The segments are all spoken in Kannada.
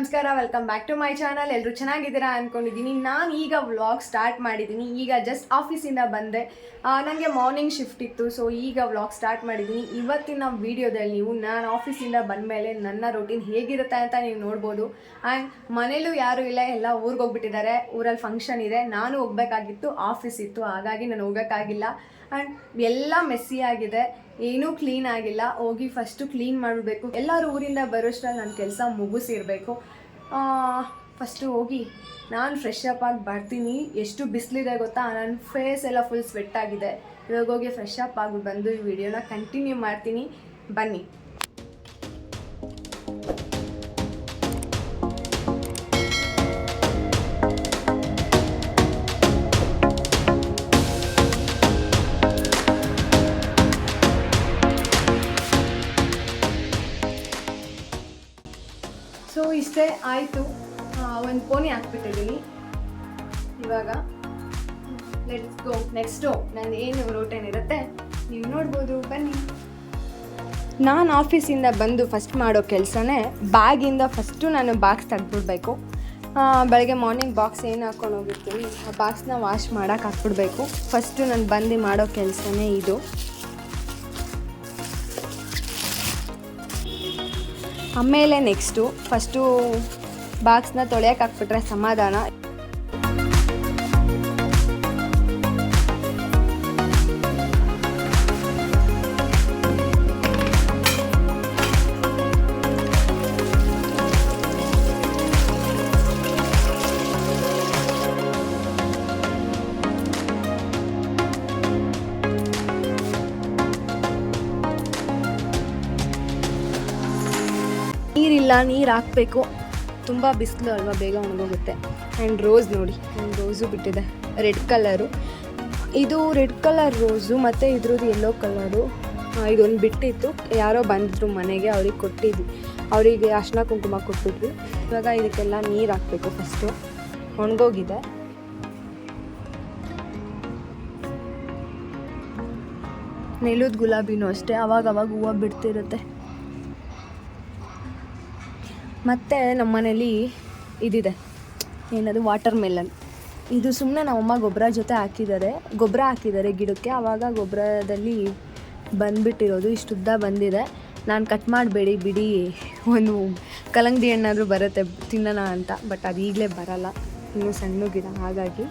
ನಮಸ್ಕಾರ welcome back to my channel ಎಲ್ಲರೂ ಚೆನ್ನಾಗಿದ್ದೀರಾ ಅಂದ್ಕೊಂಡಿದ್ದೀನಿ ನಾನು ಈಗ ವ್ಲಾಗ್ ಸ್ಟಾರ್ಟ್ ಮಾಡಿದ್ದೀನಿ. ಈಗ ಜಸ್ಟ್ ಆಫೀಸಿಂದ ಬಂದೆ. ನನಗೆ ಮಾರ್ನಿಂಗ್ ಶಿಫ್ಟ್ ಇತ್ತು ಸೊ ಈಗ ವ್ಲಾಗ್ ಸ್ಟಾರ್ಟ್ ಮಾಡಿದ್ದೀನಿ. ಇವತ್ತಿನ ವೀಡಿಯೋದಲ್ಲಿ ನೀವು ನಾನು ಆಫೀಸಿಂದ ಬಂದ ಮೇಲೆ ನನ್ನ ರೂಟೀನ್ ಹೇಗಿರುತ್ತೆ ಅಂತ ನೀವು ನೋಡ್ಬೋದು. ಆ್ಯಂಡ್ ಮನೇಲೂ ಯಾರೂ ಇಲ್ಲ, ಎಲ್ಲ ಊರಿಗೆ ಹೋಗ್ಬಿಟ್ಟಿದ್ದಾರೆ. ಊರಲ್ಲಿ ಫಂಕ್ಷನ್ ಇದೆ. ನಾನು ಹೋಗ್ಬೇಕಾಗಿತ್ತು ಆಫೀಸ್ ಇತ್ತು. ಹಾಗಾಗಿ ನಾನು ಹೋಗೋಕ್ಕಾಗಿಲ್ಲ. ಆ್ಯಂಡ್ ಎಲ್ಲ ಮೆಸ್ಸಿ ಆಗಿದೆ. ಏನೂ ಕ್ಲೀನ್ ಆಗಿಲ್ಲ. ಹೋಗಿ ಫಸ್ಟು ಕ್ಲೀನ್ ಮಾಡಬೇಕು. ಎಲ್ಲರೂ ಊರಿಂದ ಬರೋಷ್ಟ್ರಲ್ಲಿ ನನ್ನ ಕೆಲಸ ಮುಗಿಸಿರಬೇಕು. ಫಸ್ಟು ಹೋಗಿ, ನಾನು ಫ್ರೆಶ್ ಅಪ್ ಆಗಿ ಬರ್ತೀನಿ. ಎಷ್ಟು ಬಿಸಿಲಿದೆ ಗೊತ್ತಾ? ನನ್ನ ಫೇಸ್ ಎಲ್ಲ ಫುಲ್ ಸ್ವೆಟ್ ಆಗಿದೆ. ಇವಾಗ ಹೋಗಿ ಫ್ರೆಶ್ ಅಪ್ ಆಗಿ ಬಂದು ಈ ವಿಡಿಯೋನ ಕಂಟಿನ್ಯೂ ಮಾಡ್ತೀನಿ. ಬನ್ನಿ. ಇಷ್ಟೇ ಆಯಿತು. ಒಂದು ಪೋನಿ ಹಾಕ್ಬಿಟ್ಟಿದ್ದೀನಿ. ಇವಾಗ ಲೆಟ್ಸ್ ಗೋ ನೆಕ್ಸ್ಟು ನನ್ನ ಏನು ರೋಟೇನ್ ಇರುತ್ತೆ ನೀವು ನೋಡ್ಬೋದು. ಬನ್ನಿ. ನಾನು ಆಫೀಸಿಂದ ಬಂದು ಫಸ್ಟ್ ಮಾಡೋ ಕೆಲಸನೇ ಬ್ಯಾಗಿಂದ ಫಸ್ಟು ನಾನು ಬಾಕ್ಸ್ ತೆಗೆದ್ಬಿಡ್ಬೇಕು ಬೆಳಗ್ಗೆ ಮಾರ್ನಿಂಗ್ ಬಾಕ್ಸ್ ಏನು ಹಾಕ್ಕೊಂಡು ಹೋಗಿರ್ತೀನಿ ಆ ಬಾಕ್ಸ್ನ ವಾಶ್ ಮಾಡೋಕೆ ಹಾಕ್ಬಿಡ್ಬೇಕು. ಫಸ್ಟು ನಾನು ಬಂದು ಮಾಡೋ ಕೆಲಸನೇ ಇದು. ಆಮೇಲೆ ನೆಕ್ಸ್ಟು ಫಸ್ಟು ಬಾಕ್ಸ್ನ ತೊಳೆಯಕ್ಕೆ ಹಾಕ್ಬಿಟ್ರೆ ಸಮಾಧಾನ. ನೀರು ಹಾಕಬೇಕು. ತುಂಬ ಬಿಸಿಲು ಅಲ್ವಾ, ಬೇಗ ಒಣಗೋಗುತ್ತೆ. ಆ್ಯಂಡ್ ರೋಸ್ ನೋಡಿ ಆ್ಯಂಡ್ ರೋಸು ಬಿಟ್ಟಿದೆ. ರೆಡ್ ಕಲರು ಇದು ರೆಡ್ ಕಲರ್ ರೋಸು ಮತ್ತು ಇದ್ರದ್ದು ಯೆಲ್ಲೋ ಕಲರು ಇದೊಂದು ಬಿಟ್ಟಿತ್ತು. ಯಾರೋ ಬಂದಿದ್ರು ಮನೆಗೆ, ಅವ್ರಿಗೆ ಕೊಟ್ಟಿದ್ವಿ. ಅವರಿಗೆ ಅರ್ಶಿನ ಕುಂಕುಮ ಕೊಟ್ಬಿಟ್ವಿ ಇವಾಗ ಇದಕ್ಕೆಲ್ಲ ನೀರು ಹಾಕಬೇಕು ಫಸ್ಟು ಒಣಗೋಗಿದೆ. ನೆಲದ ಗುಲಾಬಿನೂ ಅಷ್ಟೇ. ಅವಾಗ ಅವಾಗ ಹೂವು ಬಿಡ್ತಿರುತ್ತೆ. ಮತ್ತು ನಮ್ಮ ಮನೇಲಿ ಇದಿದೆ. ಏನದು? ವಾಟರ್ ಮೆಲನ್ ಇದು ಸುಮ್ಮನೆ ನಮ್ಮಮ್ಮ ಗೊಬ್ಬರ ಜೊತೆ ಹಾಕಿದ್ದಾರೆ. ಗೊಬ್ಬರ ಹಾಕಿದ್ದಾರೆ ಗಿಡಕ್ಕೆ. ಆವಾಗ ಗೊಬ್ಬರದಲ್ಲಿ ಬಂದ್ಬಿಟ್ಟಿರೋದು, ಇಷ್ಟುದ್ದ ಬಂದಿದೆ. ನಾನು ಕಟ್ ಮಾಡಬೇಡಿ ಬಿಡಿ. ಒಂದು ಕಲಂಗಡಿ ಹಣ್ಣಾದರೂ ಬರುತ್ತೆ, ತಿನ್ನೋಣ ಅಂತ. ಬಟ್ ಅದು ಈಗಲೇ ಬರಲ್ಲ. ಇನ್ನೂ ಸಣ್ಣ ಗಿಡ, ಹಾಗಾಗಿ.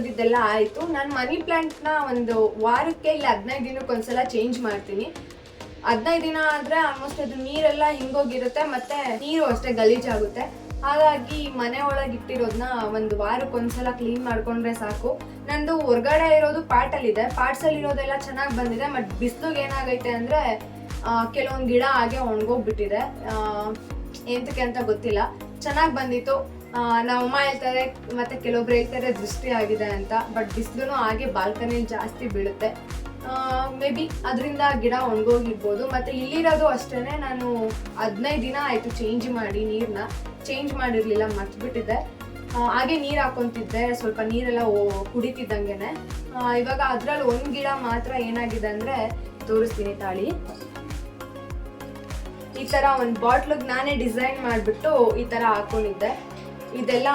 ತೊಳೆದಿದ್ದೆಲ್ಲ ಆಯಿತು. ನಾನು ಮನಿ ಪ್ಲ್ಯಾಂಟ್ನ ಒಂದು ವಾರಕ್ಕೆ ಇಲ್ಲ ಹದಿನೈದು ದಿನಕ್ಕೆ ಒಂದ್ಸಲ ಚೇಂಜ್ ಮಾಡ್ತೀನಿ. ಹದಿನೈದು ದಿನ ಆದರೆ ಆಲ್ಮೋಸ್ಟ್ ಅದು ನೀರೆಲ್ಲ ಹಿಂಗೋಗಿರುತ್ತೆ, ಮತ್ತೆ ನೀರು ಅಷ್ಟೇ ಗಲೀಜಾಗುತ್ತೆ ಹಾಗಾಗಿ ಮನೆ ಒಳಗೆ ಇಟ್ಟಿರೋದನ್ನ ಒಂದು ವಾರಕ್ಕೆ ಒಂದ್ಸಲ ಕ್ಲೀನ್ ಮಾಡ್ಕೊಂಡ್ರೆ ಸಾಕು. ನಂದು ಹೊರಗಡೆ ಇರೋದು ಪಾರ್ಟಲ್ಲಿದೆ ಪಾರ್ಟ್ಸಲ್ಲಿರೋದೆಲ್ಲ ಚೆನ್ನಾಗಿ ಬಂದಿದೆ ಬಟ್ ಬಿಸ್ಲಿಗೆ ಏನಾಗೈತೆ ಅಂದರೆ ಕೆಲವೊಂದು ಗಿಡ ಹಾಗೆ ಒಣಗೋಗ್ಬಿಟ್ಟಿದೆ. ಎಂತಕ್ಕೆ ಅಂತ ಗೊತ್ತಿಲ್ಲ. ಚೆನ್ನಾಗಿ ಬಂದಿತ್ತು. ಆ, ನಮ್ಮಮ್ಮ ಹೇಳ್ತಾರೆ ಮತ್ತೆ ಕೆಲವೊಬ್ರು ಹೇಳ್ತಾರೆ ದೃಷ್ಟಿ ಆಗಿದೆ ಅಂತ ಬಟ್ ಬಿಸಿಲು ಹಾಗೆ ಬಾಲ್ಕನಿಲಿ ಜಾಸ್ತಿ ಬೀಳುತ್ತೆ. ಮೇ ಬಿ ಅದರಿಂದ ಗಿಡ ಒಣಗೋಗಿರ್ಬೋದು ಮತ್ತು ಇಲ್ಲಿರೋದು ಅಷ್ಟೇ ನಾನು ಹದಿನೈದು ದಿನ ಆಯಿತು ಚೇಂಜ್ ಮಾಡಿ ನೀರನ್ನ ಚೇಂಜ್ ಮಾಡಿರಲಿಲ್ಲ ಮರ್ತ್ಬಿಟ್ಟಿದ್ದೆ. ಹಾಗೆ ನೀರು ಹಾಕೊತಿದ್ದೆ ಸ್ವಲ್ಪ ನೀರೆಲ್ಲ ಕುಡಿತಿದ್ದಂಗೆ ಇವಾಗ ಅದರಲ್ಲಿ ಒಂದು ಗಿಡ ಮಾತ್ರ ಏನಾಗಿದೆ ಅಂದರೆ ತೋರಿಸ್ತೀನಿ ತಾಳಿ. ಈ ಥರ ಒಂದು ಬಾಟ್ಲಿಗೆ ನಾನೇ ಡಿಸೈನ್ ಮಾಡಿಬಿಟ್ಟು ಈ ಥರ ಹಾಕೊಂಡಿದ್ದೆ. ಇದೆಲ್ಲ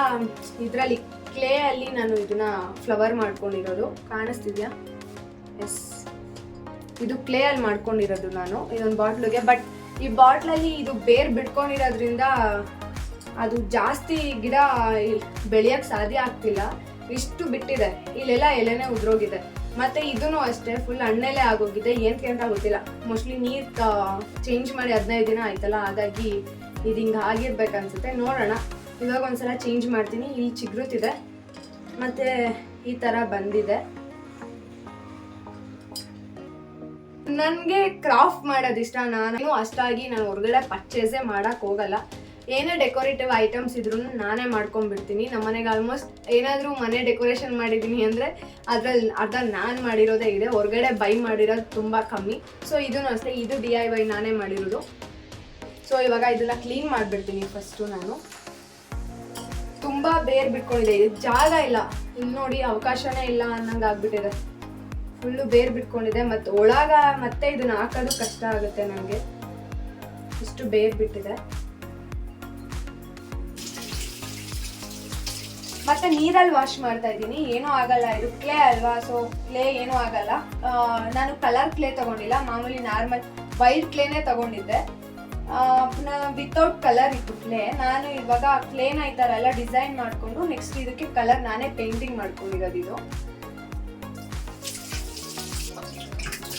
ಇದರಲ್ಲಿ ಕ್ಲೇ ಅಲ್ಲಿ ನಾನು ಇದನ್ನ ಫ್ಲವರ್ ಮಾಡ್ಕೊಂಡಿರೋದು. ಕಾಣಿಸ್ತಿದ್ಯಾ? ಎಸ್ ಇದು ಕ್ಲೇ ಅಲ್ಲಿ ಮಾಡ್ಕೊಂಡಿರೋದು ನಾನು, ಇದೊಂದು ಬಾಟ್ಲಿಗೆ ಬಟ್ ಈ ಬಾಟ್ಲಲ್ಲಿ ಇದು ಬೇರ್ ಬಿಟ್ಕೊಂಡಿರೋದ್ರಿಂದ ಅದು ಜಾಸ್ತಿ ಗಿಡ ಬೆಳೆಯಕ್ಕೆ ಸಾಧ್ಯ ಆಗ್ತಿಲ್ಲ. ಇಷ್ಟು ಬಿಟ್ಟಿದೆ. ಇಲ್ಲೆಲ್ಲ ಎಲೆನೇ ಉದ್ರೋಗಿದೆ. ಮತ್ತೆ ಇದೂ ಅಷ್ಟೇ ಫುಲ್ ಹಣ್ಣೆಲೆ ಆಗೋಗಿದೆ. ಏನಕ್ಕೆ ಅಂತ ಗೊತ್ತಿಲ್ಲ. ಮೋಸ್ಟ್ಲಿ ನೀರು ಚೇಂಜ್ ಮಾಡಿ ಹದಿನೈದು ದಿನ ಆಯ್ತಲ್ಲ, ಹಾಗಾಗಿ ಇದು ಹಿಂಗೆ ಆಗಿರ್ಬೇಕನ್ಸುತ್ತೆ. ನೋಡೋಣ. ಇವಾಗ ಒಂದ್ಸಲ ಚೇಂಜ್ ಮಾಡ್ತೀನಿ. ಇಲ್ಲಿ ಚಿಗುರುತ್ತಿದೆ ಮತ್ತೆ ಈ ಥರ ಬಂದಿದೆ. ನನಗೆ ಕ್ರಾಫ್ಟ್ ಮಾಡೋದು ಇಷ್ಟ. ನಾನು ಅಷ್ಟಾಗಿ ನಾನು ಹೊರಗಡೆ ಪರ್ಚೇಸೇ ಮಾಡಕ್ ಹೋಗಲ್ಲ. ಏನೇ ಡೆಕೋರೇಟಿವ್ ಐಟಮ್ಸ್ ಇದ್ರೂ ನಾನೇ ಮಾಡ್ಕೊಂಡ್ಬಿಡ್ತೀನಿ. ನಮ್ಮ ಮನೆಗೆ ಆಲ್ಮೋಸ್ಟ್ ಏನಾದರೂ ಮನೆ ಡೆಕೋರೇಷನ್ ಮಾಡಿದ್ದೀನಿ ಅಂದರೆ ಅದ್ರಲ್ಲಿ ಅರ್ಧ ನಾನು ಮಾಡಿರೋದೇ ಇದೆ. ಹೊರಗಡೆ ಬೈ ಮಾಡಿರೋದು ತುಂಬ ಕಮ್ಮಿ. ಸೊ ಇದೂ ಅಷ್ಟೇ. ಇದು ಡಿ ಐ ವೈ ನಾನೇ ಮಾಡಿರೋದು. ಸೊ ಇವಾಗ ಇದನ್ನ ಕ್ಲೀನ್ ಮಾಡಿಬಿಡ್ತೀನಿ ಫಸ್ಟು ನಾನು. ತುಂಬ ಬೇರ್ ಬಿಟ್ಕೊಂಡಿದೆ. ಇದು ಜಾಗ ಇಲ್ಲ. ಇಲ್ಲಿ ನೋಡಿ ಅವಕಾಶನೇ ಇಲ್ಲ ಅನ್ನಂಗೆ ಆಗ್ಬಿಟ್ಟಿದೆ. ಫುಲ್ಲು ಬೇರ್ ಬಿಟ್ಕೊಂಡಿದೆ. ಮತ್ತು ಒಳಗ ಮತ್ತೆ ಇದನ್ನ ಹಾಕೋದು ಕಷ್ಟ ಆಗುತ್ತೆ ನನಗೆ ಇಷ್ಟು ಬೇರ್ ಬಿಟ್ಟಿದೆ. ಮತ್ತೆ ನೀರಲ್ಲಿ ವಾಶ್ ಮಾಡ್ತಾ ಇದ್ದೀನಿ. ಏನೂ ಆಗಲ್ಲ. ಇದು ಕ್ಲೇ ಅಲ್ವಾ? ಸೊ ಕ್ಲೇ ಏನೂ ಆಗಲ್ಲ. ನಾನು ಕಲರ್ ಕ್ಲೇ ತಗೊಂಡಿಲ್ಲ. ಮಾಮೂಲಿ ನಾರ್ಮಲ್ ವೈಟ್ ಕ್ಲೇನೇ ತಗೊಂಡಿದ್ದೆ. ವಿತೌಟ್ ಕಲರ್ ಕ್ಲೇ ನಾನು ಇವಾಗ ಕ್ಲೇನ್ ಈ ಥರ ಎಲ್ಲ ಡಿಸೈನ್ ಮಾಡಿಕೊಂಡು ನೆಕ್ಸ್ಟ್ ಇದಕ್ಕೆ ಕಲರ್ ನಾನೇ ಪೇಂಟಿಂಗ್ ಮಾಡ್ಕೊಂಡಿರೋದು ಇದು.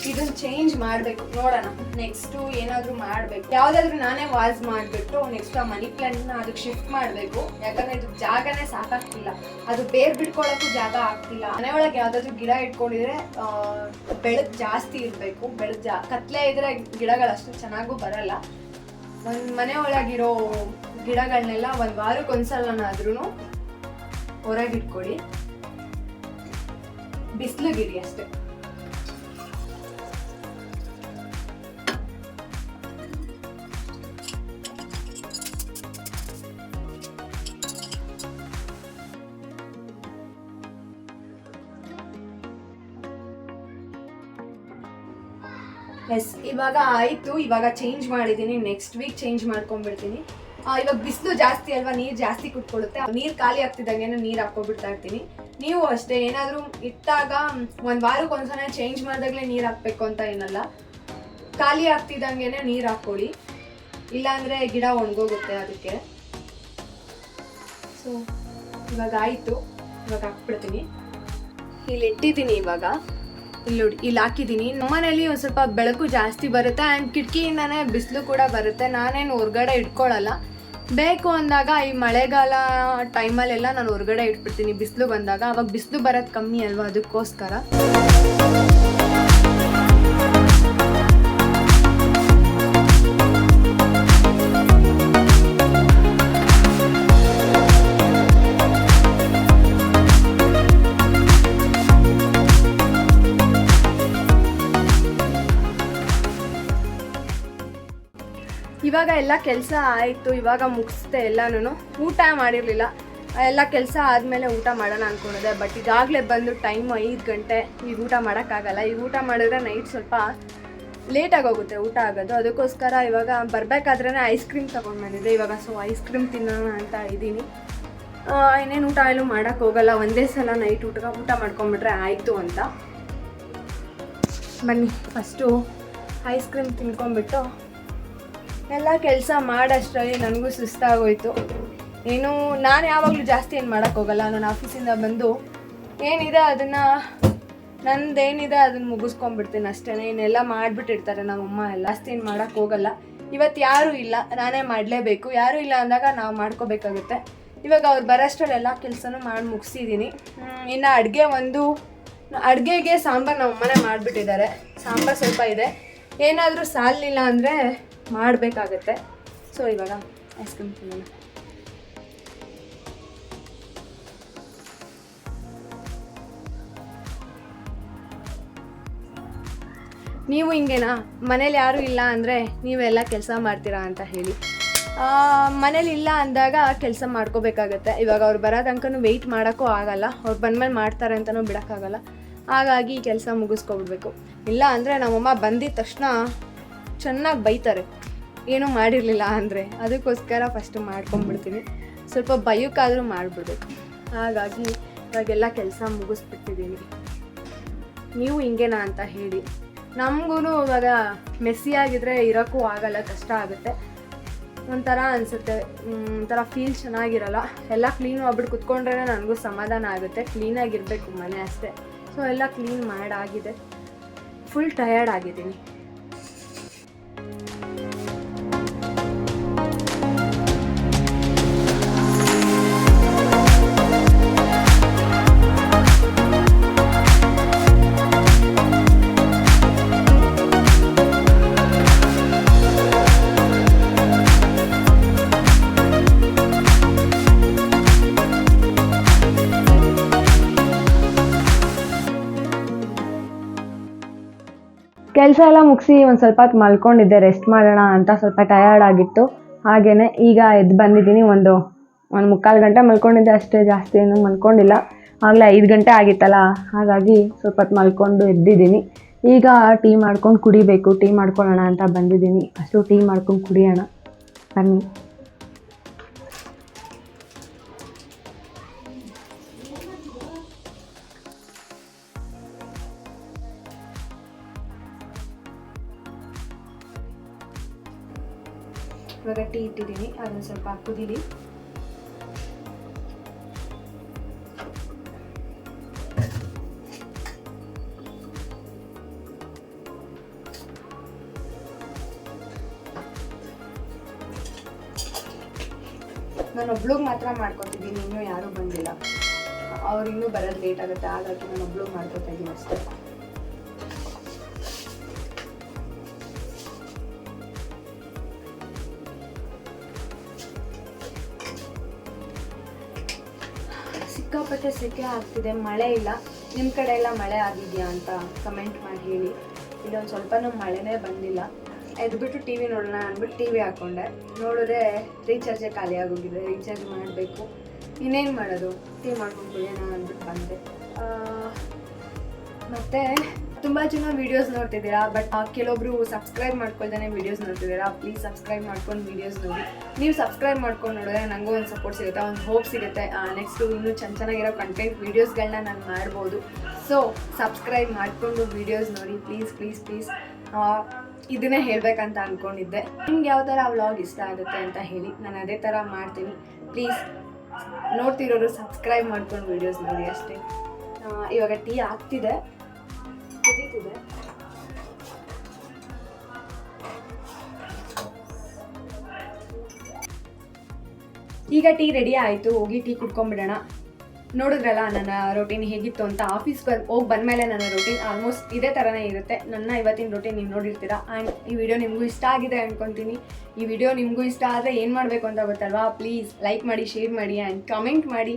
ಇದನ್ನ ಚೇಂಜ್ ಮಾಡಬೇಕು, ನೋಡೋಣ. ನೆಕ್ಸ್ಟು ಏನಾದರೂ ಮಾಡಬೇಕು. ಯಾವುದಾದ್ರೂ ನಾನೇ ವಾಸ್ ಮಾಡಿಬಿಟ್ಟು ನೆಕ್ಸ್ಟ್ ಆ ಮನಿ ಪ್ಲಾಂಟ್ನ ಅದಕ್ಕೆ ಶಿಫ್ಟ್ ಮಾಡಬೇಕು. ಯಾಕಂದರೆ ಇದು ಜಾಗನೇ ಸಾಕಾಗ್ತಿಲ್ಲ. ಅದು ಬೇರ್ ಬಿಟ್ಕೊಳ್ಳೋಕ್ಕೂ ಜಾಗ ಆಗ್ತಿಲ್ಲ. ಮನೆ ಒಳಗೆ ಯಾವುದಾದ್ರೂ ಗಿಡ ಇಟ್ಕೊಂಡಿದ್ರೆ ಬೆಳಕು ಜಾಸ್ತಿ ಇರಬೇಕು. ಬೆಳಕು ಜಾ, ಕತ್ಲೆ ಇದ್ರೆ ಗಿಡಗಳು ಅಷ್ಟು ಚೆನ್ನಾಗೂ ಬರಲ್ಲ. ಒಂದು ಮನೆ ಒಳಗಿರೋ ಗಿಡಗಳನ್ನೆಲ್ಲ ಒಂದು ವಾರಕ್ಕೊಂದ್ಸಲನಾದ್ರೂ ಹೊರಗಿಟ್ಕೊಡಿ. ಬಿಸಿಲುಗಿರಿ ಅಷ್ಟೇ. ಎಸ್ ಇವಾಗ ಆಯಿತು. ಇವಾಗ ಚೇಂಜ್ ಮಾಡಿದ್ದೀನಿ ನೆಕ್ಸ್ಟ್ ವೀಕ್ ಚೇಂಜ್ ಮಾಡ್ಕೊಂಡ್ಬಿಡ್ತೀನಿ. ಇವಾಗ ಬಿಸಿಲು ಜಾಸ್ತಿ ಅಲ್ವಾ? ನೀರು ಜಾಸ್ತಿ ಕುಟ್ಕೊಳ್ಳುತ್ತೆ ನೀರು ಖಾಲಿ ಆಗ್ತಿದ್ದಂಗೆ ನೀರು ಹಾಕ್ಕೊಬಿಡ್ತಾ ಇರ್ತೀನಿ. ನೀವು ಅಷ್ಟೇ, ಏನಾದರೂ ಇಟ್ಟಾಗ ಒಂದು ವಾರಕ್ಕೆ ಒಂದ್ಸಲ ಚೇಂಜ್ ಮಾಡಿದಾಗಲೇ ನೀರು ಹಾಕ್ಬೇಕು ಅಂತ ಏನಲ್ಲ. ಖಾಲಿ ಆಗ್ತಿದ್ದಂಗೆ ನೀರು ಹಾಕ್ಕೊಳ್ಳಿ. ಇಲ್ಲಾಂದರೆ ಗಿಡ ಒಣಗೋಗುತ್ತೆ ಅದಕ್ಕೆ. ಸೊ ಇವಾಗ ಆಯಿತು. ಇವಾಗ ಹಾಕ್ಬಿಡ್ತೀನಿ. ಇಲ್ಲಿ ಇಟ್ಟಿದ್ದೀನಿ ಇವಾಗ. ಇಲ್ಲಿ ನೋಡಿ ಇಲ್ಲಿ ಹಾಕಿದ್ದೀನಿ. ನಮ್ಮನೇಲಿ ಒಂದು ಸ್ವಲ್ಪ ಬೆಳಕು ಜಾಸ್ತಿ ಬರುತ್ತೆ ಆ್ಯಂಡ್ ಕಿಟಕಿಯಿಂದನೇ ಬಿಸಿಲು ಕೂಡ ಬರುತ್ತೆ. ನಾನೇನು ಹೊರ್ಗಡೆ ಇಟ್ಕೊಳ್ಳಲ್ಲ ಬೇಕು ಅಂದಾಗ ಈ ಮಳೆಗಾಲ ಟೈಮಲ್ಲೆಲ್ಲ ನಾನು ಹೊರಗಡೆ ಇಟ್ಬಿಡ್ತೀನಿ ಬಿಸಿಲು ಬಂದಾಗ. ಅವಾಗ ಬಿಸಿಲು ಬರೋದು ಕಮ್ಮಿ ಅಲ್ವಾ ಅದಕ್ಕೋಸ್ಕರ. ಇವಾಗ ಎಲ್ಲ ಕೆಲಸ ಆಯಿತು, ಇವಾಗ ಮುಗಿಸ್ದೆ ಎಲ್ಲನೂ ಊಟ ಮಾಡಿರಲಿಲ್ಲ. ಎಲ್ಲ ಕೆಲಸ ಆದಮೇಲೆ ಊಟ ಮಾಡೋಣ ಅಂದ್ಕೊಂಡಿದ್ದೆ ಬಟ್ ಈಗಾಗಲೇ ಬಂದು ಟೈಮ್ ಐದು ಗಂಟೆ. ಈಗ ಊಟ ಮಾಡೋಕ್ಕಾಗಲ್ಲ. ಈಗ ಊಟ ಮಾಡಿದ್ರೆ ನೈಟ್ ಸ್ವಲ್ಪ ಲೇಟಾಗಿ ಹೋಗುತ್ತೆ ಊಟ ಆಗೋದು. ಅದಕ್ಕೋಸ್ಕರ ಇವಾಗ ಬರಬೇಕಾದ್ರೇ ಐಸ್ ಕ್ರೀಮ್ ತೊಗೊಂಡು ಬಂದಿದ್ದೆ. ಇವಾಗ ಸೊ ಐಸ್ ಕ್ರೀಮ್ ತಿನ್ನೋಣ ಅಂತ ಇದ್ದೀನಿ. ಇನ್ನೇನು ಊಟ ಎಲ್ಲೂ ಮಾಡೋಕ್ಕೆ ಹೋಗಲ್ಲ. ಒಂದೇ ಸಲ ನೈಟ್ ಊಟ ಊಟ ಮಾಡ್ಕೊಂಬಿಟ್ರೆ ಆಯಿತು ಅಂತ. ಬನ್ನಿ ಫಸ್ಟು ಐಸ್ ಕ್ರೀಮ್ ತಿನ್ಕೊಂಬಿಟ್ಟು ಎಲ್ಲ ಕೆಲಸ ಮಾಡೋಷ್ಟರಲ್ಲಿ ನನಗೂ ಸುಸ್ತಾಗೋಯ್ತು. ಏನು ನಾನು ಯಾವಾಗಲೂ ಜಾಸ್ತಿ ಏನು ಮಾಡೋಕ್ಕೋಗಲ್ಲ ನಾನು ಆಫೀಸಿಂದ ಬಂದು ಏನಿದೆ ಅದನ್ನು, ನಂದೇನಿದೆ ಅದನ್ನು ಮುಗಿಸ್ಕೊಂಡ್ಬಿಡ್ತೀನಿ ಅಷ್ಟೇ. ಇನ್ನೆಲ್ಲ ಮಾಡಿಬಿಟ್ಟಿರ್ತಾರೆ ನಮ್ಮಮ್ಮ ಎಲ್ಲ. ಜಾಸ್ತಿ ಏನು ಮಾಡೋಕ್ಕೆ ಹೋಗಲ್ಲ. ಇವತ್ತು ಯಾರೂ ಇಲ್ಲ, ನಾನೇ ಮಾಡಲೇಬೇಕು. ಯಾರೂ ಇಲ್ಲ ಅಂದಾಗ ನಾವು ಮಾಡ್ಕೋಬೇಕಾಗುತ್ತೆ. ಇವಾಗ ಅವ್ರು ಬರೋಷ್ಟ್ರಲ್ಲಿ ಎಲ್ಲ ಕೆಲಸನೂ ಮಾಡಿ ಮುಗಿಸಿದ್ದೀನಿ ಇನ್ನು ಅಡುಗೆ ಒಂದು, ಅಡುಗೆಗೆ ಸಾಂಬಾರು ನಮ್ಮಮ್ಮನೇ ಮಾಡಿಬಿಟ್ಟಿದ್ದಾರೆ. ಸಾಂಬಾರು ಸ್ವಲ್ಪ ಇದೆ. ಏನಾದರೂ ಸಾಲಿಲ್ಲ ಅಂದರೆ ಮಾಡಬೇಕಾಗತ್ತೆ. ಸೊ ಇವಾಗ ಐಸ್ ಕ್ರೀಮ್ ತಿನ್ನೋಣ. ನೀವು ಹಿಂಗೇನಾ? ಮನೇಲಿ ಯಾರೂ ಇಲ್ಲ ಅಂದರೆ ನೀವೆಲ್ಲ ಕೆಲಸ ಮಾಡ್ತೀರಾ ಅಂತ ಹೇಳಿ. ಮನೇಲಿ ಇಲ್ಲ ಅಂದಾಗ ಕೆಲಸ ಮಾಡ್ಕೋಬೇಕಾಗತ್ತೆ. ಇವಾಗ ಅವ್ರು ಬರೋ ತನಕನೂ ವೆಯ್ಟ್ ಮಾಡೋಕ್ಕೂ ಆಗಲ್ಲ. ಅವ್ರು ಬಂದಮೇಲೆ ಮಾಡ್ತಾರೆ ಅಂತಲೂ ಬಿಡೋಕ್ಕಾಗಲ್ಲ. ಹಾಗಾಗಿ ಕೆಲಸ ಮುಗಿಸ್ಕೊಬಿಡ್ಬೇಕು. ಇಲ್ಲ ಅಂದರೆ ನಮ್ಮಮ್ಮ ಬಂದಿದ ತಕ್ಷಣ ಚೆನ್ನಾಗಿ ಬೈತಾರೆ. ಏನೂ ಮಾಡಿರಲಿಲ್ಲ ಅಂದರೆ ಅದಕ್ಕೋಸ್ಕರ ಫಸ್ಟು ಮಾಡ್ಕೊಂಬಿಡ್ತೀನಿ ಸ್ವಲ್ಪ ಭಯಕ್ಕಾದರೂ ಮಾಡಿಬಿಡ್ಬೇಕು. ಹಾಗಾಗಿ ಇವಾಗೆಲ್ಲ ಕೆಲಸ ಮುಗಿಸ್ಬಿಟ್ಟಿದ್ದೀನಿ. ನೀವು ಹಿಂಗೇನಾ ಅಂತ ಹೇಳಿ. ನಮಗೂ ಇವಾಗ ಮೆಸ್ಸಿ ಆಗಿದ್ರೆ ಇರೋಕ್ಕೂ ಆಗಲ್ಲ, ಕಷ್ಟ ಆಗುತ್ತೆ. ಒಂಥರ ಅನಿಸುತ್ತೆ. ಒಂಥರ ಫೀಲ್ ಚೆನ್ನಾಗಿರಲ್ಲ. ಎಲ್ಲ ಕ್ಲೀನ್ ಮಾಡ್ಬಿಟ್ಟು ಕುತ್ಕೊಂಡ್ರೆ ನನಗೂ ಸಮಾಧಾನ ಆಗುತ್ತೆ. ಕ್ಲೀನಾಗಿರಬೇಕು ಮನೆ ಅಷ್ಟೇ. ಸೊ ಎಲ್ಲ ಕ್ಲೀನ್ ಮಾಡಾಗಿದೆ. ಫುಲ್ ಟಯರ್ಡ್ ಆಗಿದ್ದೀನಿ. ಕೆಲಸ ಎಲ್ಲ ಮುಗಿಸಿ ಒಂದು ಸ್ವಲ್ಪ ಹೊತ್ತು ಮಲ್ಕೊಂಡಿದ್ದೆ ರೆಸ್ಟ್ ಮಾಡೋಣ ಅಂತ ಸ್ವಲ್ಪ ಟಯರ್ಡ್ ಆಗಿತ್ತು. ಹಾಗೆಯೇ ಈಗ ಎದ್ದು ಬಂದಿದ್ದೀನಿ, ಒಂದು ಒಂದು ಮುಕ್ಕಾಲು ಗಂಟೆ ಮಲ್ಕೊಂಡಿದ್ದೆ ಅಷ್ಟೇ, ಜಾಸ್ತಿ ಏನು ಮಲ್ಕೊಂಡಿಲ್ಲ. ಆಗಲೇ ಐದು ಗಂಟೆ ಆಗಿತ್ತಲ್ಲ, ಹಾಗಾಗಿ ಸ್ವಲ್ಪ ಹೊತ್ತು ಮಲ್ಕೊಂಡು ಎದ್ದಿದ್ದೀನಿ. ಈಗ ಟೀ ಮಾಡ್ಕೊಂಡು ಕುಡಿಬೇಕು, ಟೀ ಮಾಡ್ಕೊಳ್ಳೋಣ ಅಂತ ಬಂದಿದ್ದೀನಿ. ಅಷ್ಟು ಟೀ ಮಾಡ್ಕೊಂಡು ಕುಡಿಯೋಣ. ಬನ್ನಿ. ಇವಾಗ ಟೀ ಇಟ್ಟಿದ್ದೀನಿ, ಅದನ್ನು ಸ್ವಲ್ಪ ಕುದೀಲಿ ನಾನು ಒಬ್ಳಿಗೆ ಮಾತ್ರ ಮಾಡ್ಕೊತಿದ್ದೀನಿ, ಇನ್ನೂ ಯಾರೂ ಬಂದಿಲ್ಲ. ಅವ್ರು ಇನ್ನೂ ಬರೋದು ಲೇಟ್ ಆಗುತ್ತೆ ಹಾಗಾಗಿ ನಾನು ಒಬ್ಳಿಗೆ ಮಾಡ್ಕೊತಾ ಇದ್ದೀನಿ ಅಷ್ಟೇ. ಸಿಕ್ಕಾಪಟ್ಟೆ ಸೆಕೆ ಆಗ್ತಿದೆ. ಮಳೆ ಇಲ್ಲ. ನಿಮ್ಮ ಕಡೆ ಎಲ್ಲ ಮಳೆ ಆಗಿದೆಯಾ ಅಂತ ಕಮೆಂಟ್ ಮಾಡಿ ಹೇಳಿ. ಇಲ್ಲೊಂದು ಸ್ವಲ್ಪನೂ ಮಳೆನೇ ಬಂದಿಲ್ಲ. ಎದ್ಬಿಟ್ಟು ಟಿ ವಿ ನೋಡೋಣ ಅಂದ್ಬಿಟ್ಟು ಟಿ ವಿ ಹಾಕ್ಕೊಂಡೆ ನೋಡಿದ್ರೆ ರೀಚಾರ್ಜೇ ಖಾಲಿ ಆಗೋಗಿದೆ. ರೀಚಾರ್ಜ್ ಮಾಡಬೇಕು. ಇನ್ನೇನು ಮಾಡೋದು? ಟೀ ಮಾಡ್ಕೊಂಡು ಕುಡಿಯೋಣ ಅಂದ್ಬಿಟ್ಟು ಬಂದೆ. ಮತ್ತೆ ತುಂಬ ಜನ ವಿಡಿಯೋಸ್ ನೋಡ್ತಿದ್ದೀರಾ ಬಟ್ ಕೆಲವೊಬ್ರು ಸಬ್ಸ್ಕ್ರೈಬ್ ಮಾಡ್ಕೊಳ್ತಾನೆ ವಿಡಿಯೋಸ್ ನೋಡ್ತಿದ್ದೀರಾ ಪ್ಲೀಸ್ ಸಬ್ಸ್ಕ್ರೈಬ್ ಮಾಡ್ಕೊಂಡು ವಿಡಿಯೋಸ್ ನೋಡಿ. ನೀವು ಸಬ್ಸ್ಕ್ರೈಬ್ ಮಾಡ್ಕೊಂಡು ನೋಡಿದ್ರೆ ನನಗೂ ಒಂದು ಸಪೋರ್ಟ್ ಸಿಗುತ್ತೆ, ಒಂದು ಹೋಪ್ ಸಿಗುತ್ತೆ. ನೆಕ್ಸ್ಟು ಇನ್ನೂ ಚೆನ್ನ ಚೆನ್ನಾಗಿರೋ ಕಂಟೆಂಟ್ ವೀಡಿಯೋಸ್ಗಳನ್ನ ನಾನು ಮಾಡ್ಬೋದು. ಸೊ ಸಬ್ಸ್ಕ್ರೈಬ್ ಮಾಡಿಕೊಂಡು ವೀಡಿಯೋಸ್ ನೋಡಿ ಪ್ಲೀಸ್ ಪ್ಲೀಸ್ ಪ್ಲೀಸ್ ಇದನ್ನೇ ಹೇಳಬೇಕಂತ ಅಂದ್ಕೊಂಡಿದ್ದೆ ನಿಮ್ಗೆ ಯಾವ ಥರ ವ್ಲಾಗ್ ಇಷ್ಟ ಆಗುತ್ತೆ ಅಂತ ಹೇಳಿ, ನಾನು ಅದೇ ಥರ ಮಾಡ್ತೀನಿ. ಪ್ಲೀಸ್ ನೋಡ್ತಿರೋರು ಸಬ್ಸ್ಕ್ರೈಬ್ ಮಾಡ್ಕೊಂಡು ವೀಡಿಯೋಸ್ ನೋಡಿ ಅಷ್ಟೇ. ಇವಾಗ ಟೀ ಆಗ್ತಿದೆ. ಕುದೀತಿದೆ ಈಗ ಟೀ ರೆಡಿ ಆಯಿತು, ಹೋಗಿ ಟೀ ಕುಡ್ಕೊಂಬಿಡೋಣ ನೋಡಿದ್ರಲ್ಲ, ನನ್ನ ರೊಟೀನ್ ಹೇಗಿತ್ತು ಅಂತ ಆಫೀಸ್ಗೆ ಹೋಗಿ ಬಂದಮೇಲೆ ನನ್ನ ರೊಟೀನ್ ಆಲ್ಮೋಸ್ಟ್ ಇದೇ ಥರನೇ ಇರುತ್ತೆ. ನನ್ನ ಇವತ್ತಿನ ರೊಟೀನ್ ನೀವು ನೋಡಿರ್ತೀರಾ. ಆ್ಯಂಡ್ ಈ ವಿಡಿಯೋ ನಿಮಗೂ ಇಷ್ಟ ಆಗಿದೆ ಅಂದ್ಕೊತೀನಿ ಈ ವಿಡಿಯೋ ನಿಮಗೂ ಇಷ್ಟ ಆದರೆ ಏನು ಮಾಡಬೇಕು ಅಂತ ಗೊತ್ತಲ್ವಾ? ಪ್ಲೀಸ್ ಲೈಕ್ ಮಾಡಿ ಶೇರ್ ಮಾಡಿ ಆ್ಯಂಡ್ ಕಮೆಂಟ್ ಮಾಡಿ.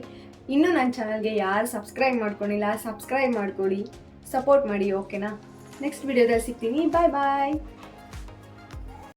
ಇನ್ನೂ ನನ್ನ ಚಾನಲ್ಗೆ ಯಾರು ಸಬ್ಸ್ಕ್ರೈಬ್ ಮಾಡ್ಕೊಂಡಿಲ್ಲ ಸಬ್ಸ್ಕ್ರೈಬ್ ಮಾಡ್ಕೊಳ್ಳಿ ಸಪೋರ್ಟ್ ಮಾಡಿ ಓಕೆನಾ ನೆಕ್ಸ್ಟ್ ವಿಡಿಯೋದಲ್ಲಿ ಸಿಗ್ತೀನಿ. ಬಾಯ್ ಬಾಯ್